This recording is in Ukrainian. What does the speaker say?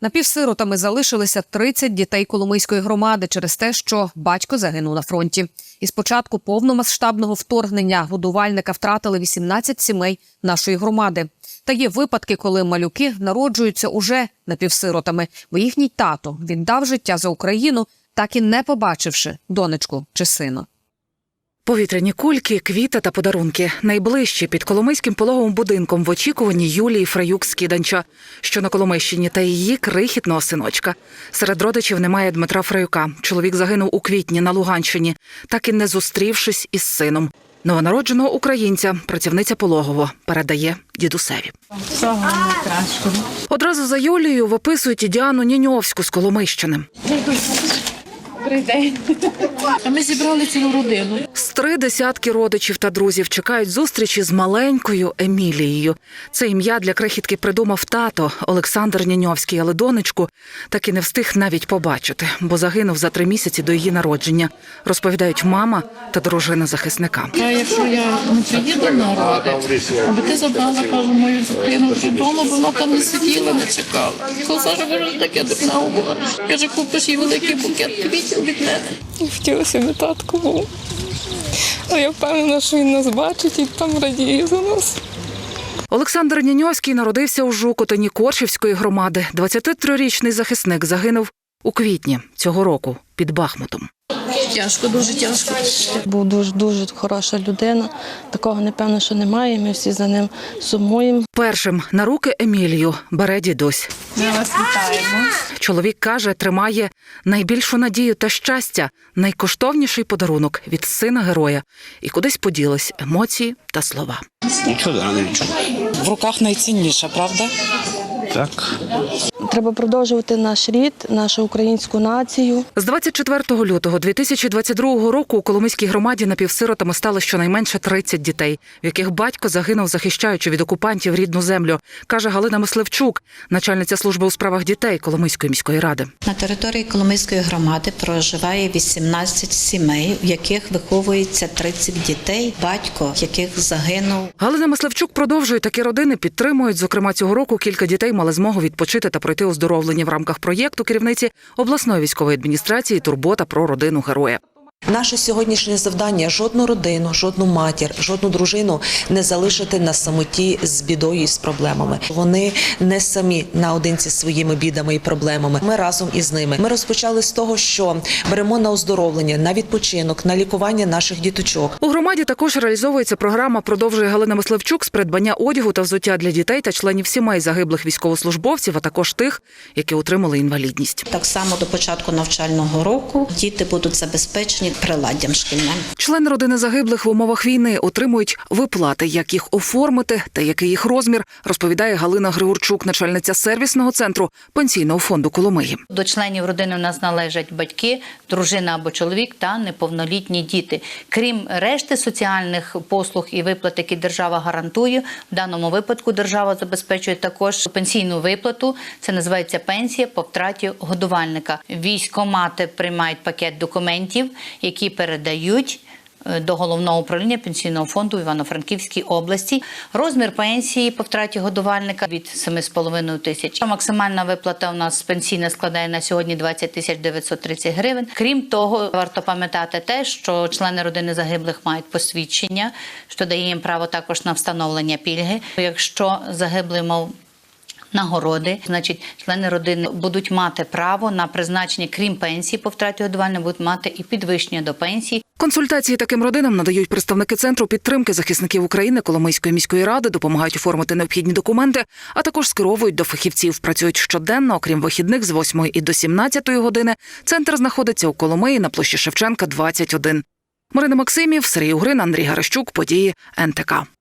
Напівсиротами залишилися 30 дітей Коломийської громади через те, що батько загинув на фронті. І з початку повномасштабного вторгнення годувальника втратили 18 сімей нашої громади. Та є випадки, коли малюки народжуються уже напівсиротами, бо їхній тато віддав життя за Україну, так і не побачивши донечку чи сина. Повітряні кульки, квіти та подарунки найближчі під Коломийським пологовим будинком в очікуванні Юлії Фраюк Скіданча, що на Коломийщині, та її крихітного синочка. Серед родичів немає Дмитра Фраюка. Чоловік загинув у квітні на Луганщині, так і не зустрівшись із сином. Новонародженого українця працівниця пологово передає дідусеві. Одразу за Юлією виписують і Діану Ніньовську з Коломийщини. Ми зібрали цілу родину. Три десятки родичів та друзів чекають зустрічі з маленькою Емілією. Це ім'я для крихітки придумав тато Олександр Ніньовський, але донечку так і не встиг навіть побачити, бо загинув за три місяці до її народження. Розповідають мама та дружина захисника. А якщо я не приїду на роди, аби ти забрала, кажу, мою дитину додому, бо вона там не сиділа, не чекала. Коли Саша таке дурна говориш. Каже, купиш їй великий букет квітів від мене. Хотілося б татку. Але я впевнена, що він нас бачить і там радіє за нас. Олександр Ніньовський народився у Жукотині Коршівської громади. 23-річний захисник загинув у квітні цього року під Бахмутом. Тяжко, дуже тяжко. Був дуже дуже хороша людина. Такого напевно, що немає. Ми всі за ним сумуємо. Першим на руки Емілію бере дідусь. Ми вас вітаємо. Чоловік каже, тримає найбільшу надію та щастя, найкоштовніший подарунок від сина героя, і кудись поділись емоції та слова. Нічого не в руках найцінніше, правда? Так. Треба продовжувати наш рід, нашу українську націю. З 24 лютого 2022 року у Коломийській громаді напівсиротами стало щонайменше 30 дітей, в яких батько загинув, захищаючи від окупантів рідну землю, каже Галина Мисливчук, начальниця служби у справах дітей Коломийської міської ради. На території Коломийської громади проживає 18 сімей, в яких виховується 30 дітей, батько яких загинув. Галина Мисливчук продовжує такі родини підтримують. Зокрема, цього року кілька дітей мали змогу відпочити та пройти оздоровлення в рамках проєкту керівниці обласної військової адміністрації Турбота про родину героя. Наше сьогоднішнє завдання жодну родину, жодну матір, жодну дружину не залишити на самоті з бідою і з проблемами. Вони не самі наодинці зі своїми бідами і проблемами. Ми разом із ними. Ми розпочали з того, що беремо на оздоровлення, на відпочинок, на лікування наших діточок. У громаді також реалізовується програма Продовжує Галина Мисливчук з придбання одягу та взуття для дітей та членів сімей загиблих військовослужбовців, а також тих, які отримали інвалідність. Так само до початку навчального року діти будуть забезпечені приладдям шкільним. Члени родини загиблих в умовах війни отримують виплати, як їх оформити та який їх розмір, розповідає Галина Григорчук, начальниця сервісного центру пенсійного фонду Коломиї. До членів родини у нас належать батьки, дружина або чоловік та неповнолітні діти. Крім решти соціальних послуг і виплат, які держава гарантує, в даному випадку держава забезпечує також пенсійну виплату. Це називається пенсія по втраті годувальника. Військомати приймають пакет документів, які передають. е, До головного управління пенсійного фонду в Івано-Франківській області розмір пенсії по втраті годувальника від 7,5 тисяч. Максимальна виплата у нас пенсійна складає на сьогодні 20 тисяч 930 гривень. Крім того, варто пам'ятати те, що члени родини загиблих мають посвідчення, що дає їм право також на встановлення пільги. Якщо загиблий мав Нагороди, значить, члени родини будуть мати право на призначення, крім пенсії по втраті годувальника, будуть мати і підвищення до пенсії. Консультації таким родинам надають представники центру підтримки захисників України Коломийської міської ради, допомагають оформити необхідні документи, а також скеровують до фахівців. Працюють щоденно, окрім вихідних з 8 і до 17 години. Центр знаходиться у Коломиї на площі Шевченка, 21. Марина Максимів, Сергій Угрин, Андрій Гарещук. Події НТК.